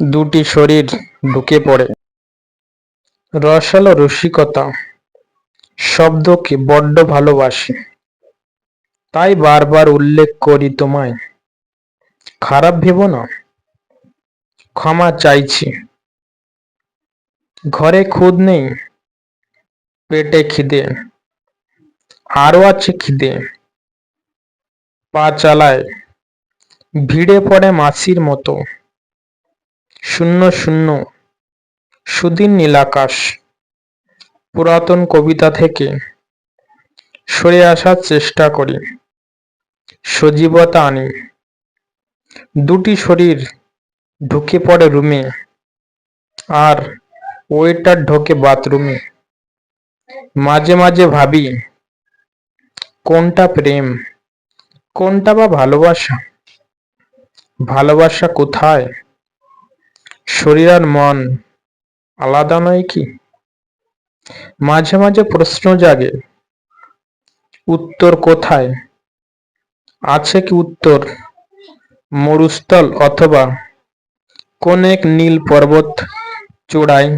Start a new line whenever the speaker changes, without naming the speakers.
দুটি শরীর ঢুকে পড়ে। রসালো রসিকতা শব্দকে বড্ড ভালোবাসি। তাই বারবার উল্লেখ করি তোমায়। খারাপ ভেবো না, ক্ষমা চাইছি। ঘরে খুদ নেই, পেটে খিদে আরও আছে খিদে। পা চালায় ভিড়ে পড়ে মাসির মতো। শূন্য শূন্য। সুদিন নীলাকাশ, পুরাতন কবিতা থেকে সরে আসার চেষ্টা করি। সজীবতা আনি। দুটি শরীর ঢুকে পড়ে রুমে আর ওয়েটার ঢোকে বাথরুমে মাঝে মাঝে ভাবি, কোনটা প্রেম, কোনটা বা ভালোবাসা? ভালোবাসা কোথায়? শরীর আর মন আলাদা নয় কি? মাঝে মাঝে প্রশ্ন জাগে, উত্তর কোথায়? আছে কি উত্তর? মরুস্থল অথবা কোন এক নীল পর্বত চূড়ায়।